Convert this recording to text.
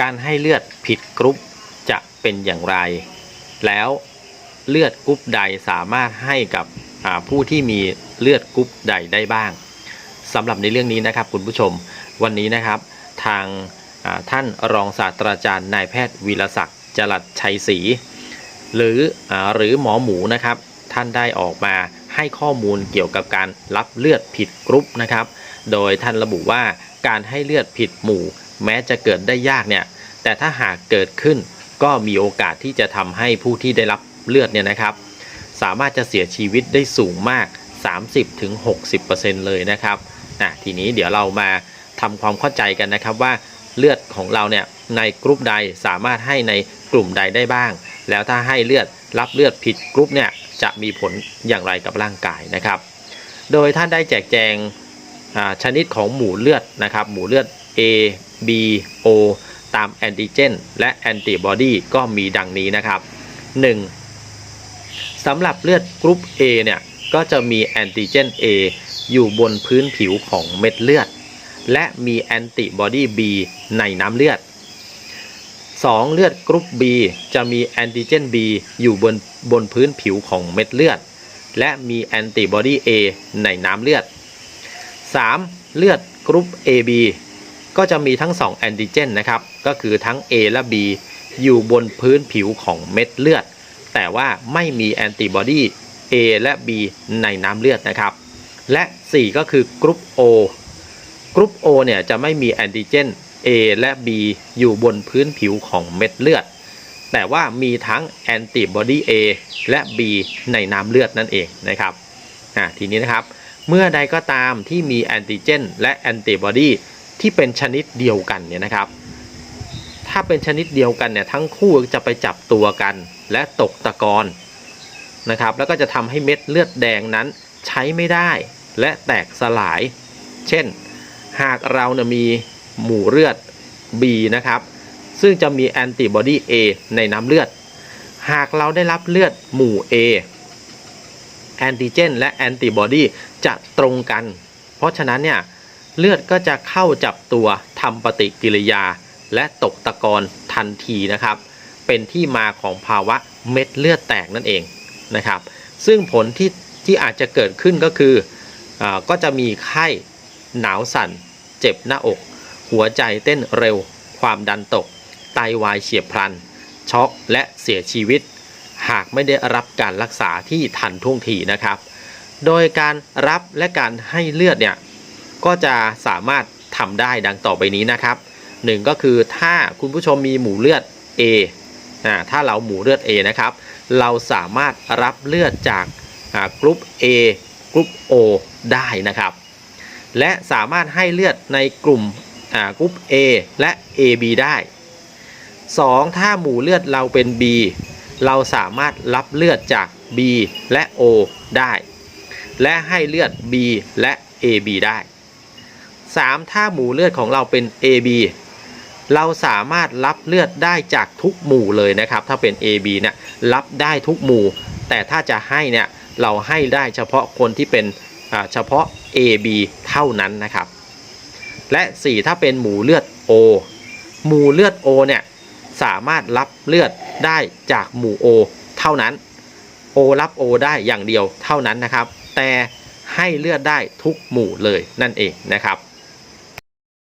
การให้เลือดผิดกรุ๊ปจะเป็นอย่างไร แล้วเลือดกรุ๊ปใดสามารถให้กับผู้ที่มีเลือดกรุ๊ปใดได้บ้างสำหรับในเรื่องนี้นะครับคุณผู้ชมวันนี้นะครับ ทางาท่านรองศาสตราจารย์นายแพทย์วีรศักดิ์จรัสชัยศรีหรืออหรือหมอหมูนะครับ ท่านได้ออกมาให้ข้อมูลเกี่ยวกับการรับเลือดผิดกรุ๊ปนะครับ โดยท่านระบุว่าการให้เลือดผิดหมู่ แม้จะเกิดได้ยากเนี่ยแต่ถ้าหากเกิดขึ้นก็มีโอกาสที่จะทำให้ผู้ที่ได้รับเลือดเนี่ยนะครับ สามารถจะเสียชีวิตได้สูงมาก 30-60%เลยนะครับอะทีนี้เดี๋ยวเรามาทำความเข้าใจกันนะครับว่าเลือดของเราเนี่ยในกรุ๊ปใดสามารถให้ในกลุ่มใดได้บ้าง แล้วถ้าให้เลือดรับเลือดผิดกรุ๊ปเนี่ยจะมีผลอย่างไรกับร่างกายนะครับ โดยท่านได้แจกแจงชนิดของหมู่เลือดนะครับ หมู่เลือด A B O ตามแอนติเจนและแอนติบอดีก็มีดังนี้นะครับ 1. สำหรับเลือดกรุ๊ป A เนี่ย ก็จะมีแอนติเจน A อยู่บนพื้นผิวของเม็ดเลือด และมีแอนติบอดี B ในน้ำเลือด 2. เลือดกรุ๊ป B จะมีแอนติเจน B อยู่บนบนพื้นผิวของเม็ดเลือด และมีแอนติบอดี A ในน้ำเลือด 3. เลือดกรุ๊ป AB ก็จะมีทั้ง 2 แอนติเจนนะครับ ก็คือทั้ง A และ B อยู่บนพื้นผิวของเม็ดเลือด แต่ว่าไม่มีแอนติบอดี A และ B ในน้ำเลือดนะครับ และ 4 ก็คือกรุ๊ป O กรุ๊ป O เนี่ยจะไม่มีแอนติเจน A และ B อยู่บนพื้นผิวของเม็ดเลือด แต่ว่ามีทั้งแอนติบอดี A และ B ในน้ำเลือดนั่นเองนะครับทีนี้นะครับ เมื่อใดก็ตามที่มีแอนติเจนและแอนติบอดี ที่เป็นชนิดเดียวกันเนี่ยนะครับ ถ้าเป็นชนิดเดียวกันเนี่ยทั้งคู่จะไปจับตัวกันและตกตะกอนนะครับ แล้วก็จะทำให้เม็ดเลือดแดงนั้นใช้ไม่ได้และแตกสลาย เช่น หากเราเนี่ยมีหมู่เลือด B นะครับ ซึ่งจะมีแอนติบอดี A ในน้ำเลือด หากเราได้รับเลือดหมู่ A แอนติเจนและแอนติบอดีจะตรงกัน เพราะฉะนั้นเนี่ย เลือดก็จะเข้าจับตัวทำปฏิกิริยา และตกตะกอนทันทีนะครับ เป็นที่มาของภาวะเม็ดเลือดแตกนั่นเองนะครับ ซึ่งผลที่ที่อาจจะเกิดขึ้นก็คืออก็จะมีไข้หนาวสั่น เจ็บหน้าอก หัวใจเต้นเร็ว ความดันตก ไตวายเฉียบพลัน ช็อกและเสียชีวิต หากไม่ได้รับการรักษาที่ทันท่วงทีนะครับ โดยการรับและการให้เลือดเนี่ย ก็จะสามารถทำได้ดังต่อไปนี้นะครับหนึ่งก็คือถ้าคุณผู้ชมมีหมู่เลือด A อ่าถ้าเราหมู่เลือด A นะครับ เราสามารถรับเลือดจากกรุ๊ป A กรุ๊ป O ได้นะครับ และสามารถให้เลือดในกลุ่มกรุ๊ป A และ AB ได้ 2. ถ้าหมู่เลือดเราเป็น B เราสามารถรับเลือดจาก B และ O ได้ และให้เลือด B และ AB ได้ 3. ถ้าหมู่เลือดของเราเป็น AB เราสามารถรับเลือดได้จากทุกหมู่เลยนะครับ ถ้าเป็น AB เนี่ยรับได้ทุกหมู่ แต่ถ้าจะให้เนี่ยเราให้ได้เฉพาะคนที่เป็นเฉพาะ AB เท่านั้นนะครับ และ 4 ถ้าเป็นหมู่เลือด O หมู่เลือด O เนี่ยสามารถรับเลือดได้จากหมู่ O เท่านั้น O รับ O ได้อย่างเดียวเท่านั้นนะครับ แต่ให้เลือดได้ทุกหมู่เลยนั่นเองนะครับ